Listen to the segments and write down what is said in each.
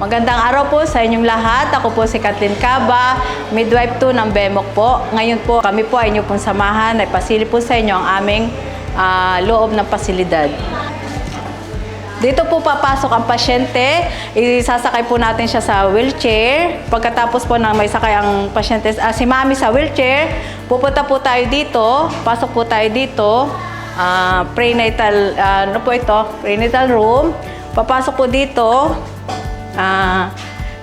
Magandang araw po sa inyong lahat. Ako po si Kathleen Caba, midwife 2 ng BEMOC po. Ngayon po kami po ay inyong pong samahan ay pasili po sa inyo ang aming ah, loob ng pasilidad. Dito po papasok ang pasyente, isasakay po natin siya sa wheelchair. Pagkatapos po na may sakay ang pasyente, ah, si mami sa wheelchair, pupunta po tayo dito, pasok po tayo dito, ah, prenatal, ah, ano po ito, prenatal room. Papasok po dito, ah,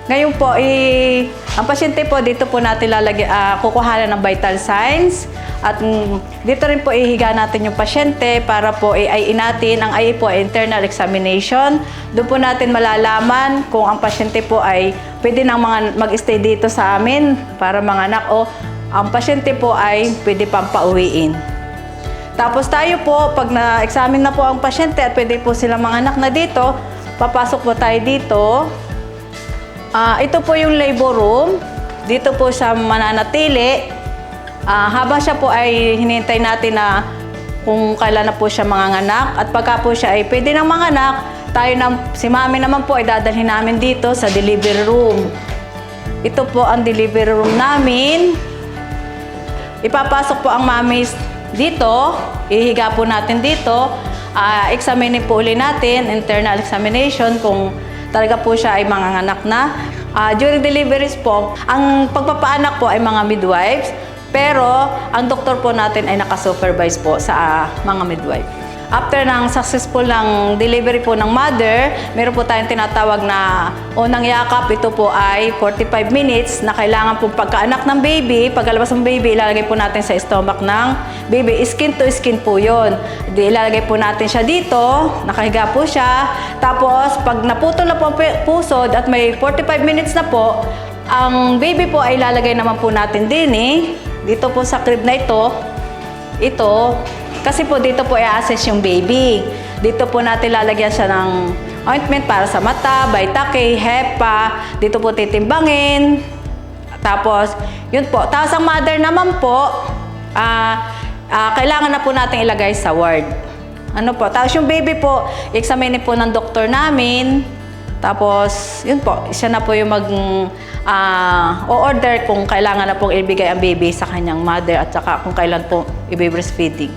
ngayon po, i ang pasyente po, dito po natin lalagyan, ah, kukuhanan ng vital signs. At mm, dito rin po ihiga natin yung pasyente para po i-IE natin. Ang IE po ay internal examination. Doon po natin malalaman kung ang pasyente po ay pwede nang mga mag-stay dito sa amin para mga anak o ang pasyente po ay pwede pang pauwiin. Tapos tayo po, pag na-examine na po ang pasyente at pwede po silang mga anak na dito, papasok po tayo dito. Ah, ito po yung labor room. Dito po siya mananatili. Ah, habang siya po ay hinintay natin na kung kailan na po siya manganganak at pagka po siya ay pwede ng manganak, tayo na, si mami naman po ay dadalhin namin dito sa delivery room. Ito po ang delivery room namin. Ipapasok po ang mamis dito. Ihiga po natin dito. Ah, examine po uli natin, internal examination, kung talaga po siya ay manganganak na. Ah, during deliveries po, ang pagpapaanak po ay mga midwives, pero ang doktor po natin ay nakasupervise po sa ah, mga midwife. After ng successful ng delivery po ng mother, meron po tayong tinatawag na unang yakap. Ito po ay 45 minutes na kailangan po pagkaanak ng baby, pagkalabas ng baby, ilalagay po natin sa stomach ng baby. Skin to skin po yon. Di ilalagay po natin siya dito, nakahiga po siya. Tapos, pag naputol na po ang pu- pusod at may 45 minutes na po, ang baby po ay ilalagay naman po natin din eh. Dito po sa crib na ito, ito, kasi po dito po i-assess yung baby. Dito po natin lalagyan siya ng ointment para sa mata, Vitac-K, HEPA. Dito po titimbangin. Tapos, yun po. Tapos ang mother naman po, ah, ah, kailangan na po natin ilagay sa ward. Ano po? Tapos yung baby po, examine po ng doktor namin. Tapos, yun po, siya na po yung mag ah, o-order kung kailangan na pong ibigay ang baby sa kanyang mother at saka kung kailan po i-breastfeeding.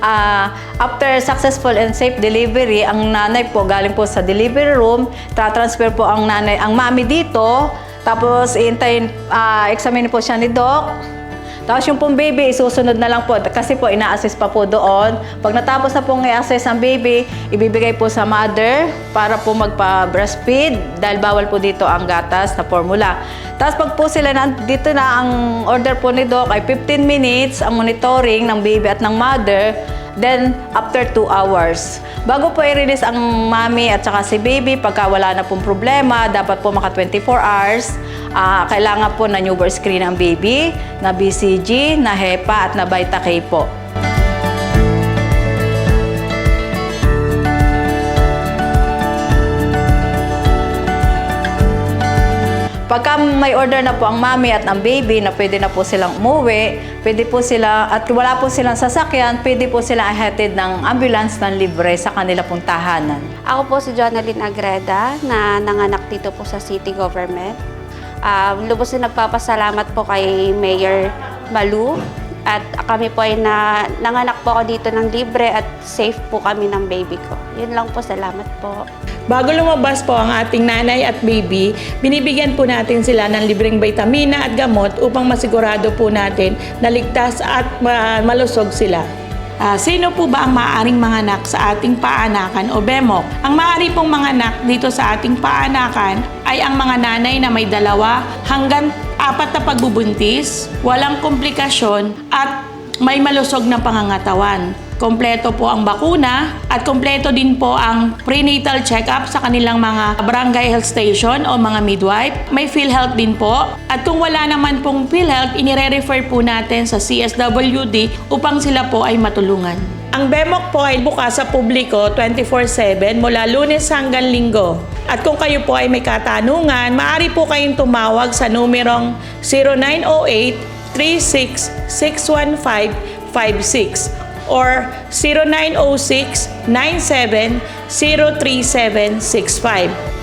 Ah, after successful and safe delivery, ang nanay po galing po sa delivery room, tra-transfer po ang nanay, ang mami dito, tapos iintayin, ah, examine po siya ni doc. Tapos yung pong baby, isusunod na lang po kasi po ina-assess pa po doon. Pag natapos na pong i-assess ang baby, ibibigay po sa mother para po magpa-breastfeed dahil bawal po dito ang gatas na formula. Tapos pag po sila na, dito na ang order po ni Doc ay 15 minutes ang monitoring ng baby at ng mother. Then, after 2 hours. Bago po i-release ang mami at saka si baby, pagka wala na pong problema, dapat po maka 24 hours. Ah, kailangan po na newborn screen ang baby, na BCG, na HEPA at na Vita-K po. Pagka may order na po ang mami at ang baby na pwede na po silang umuwi, pwede po sila, at wala po silang sasakyan, pwede po silang ihatid ng ambulance ng libre sa kanila pong tahanan. Ako po si Jonalyn Agreda na nanganak dito po sa city government. Ah, lubos na nagpapasalamat po kay Mayor Malu at kami po ay na, nanganak po ako dito ng libre at safe po kami ng baby ko. Yun lang po, salamat po. Bago lumabas po ang ating nanay at baby, binibigyan po natin sila ng libreng vitamina at gamot upang masigurado po natin na ligtas at ma- malusog sila. Ah, sino po ba ang maaaring manganak sa ating paanakan o BEMOK? Ang maaari pong manganak dito sa ating paanakan ay ang mga nanay na may dalawa hanggang apat na pagbubuntis, walang komplikasyon at may malusog na pangangatawan. Kompleto po ang bakuna at kompleto din po ang prenatal check-up sa kanilang mga barangay health station o mga midwife. May PhilHealth din po. At kung wala naman pong PhilHealth, inire-refer po natin sa CSWD upang sila po ay matulungan. Ang BEMOK po ay bukas sa publiko 24-7 mula lunes hanggang linggo. At kung kayo po ay may katanungan, maaari po kayong tumawag sa numerong 0908 0906-615-56 or 0906-97-03765.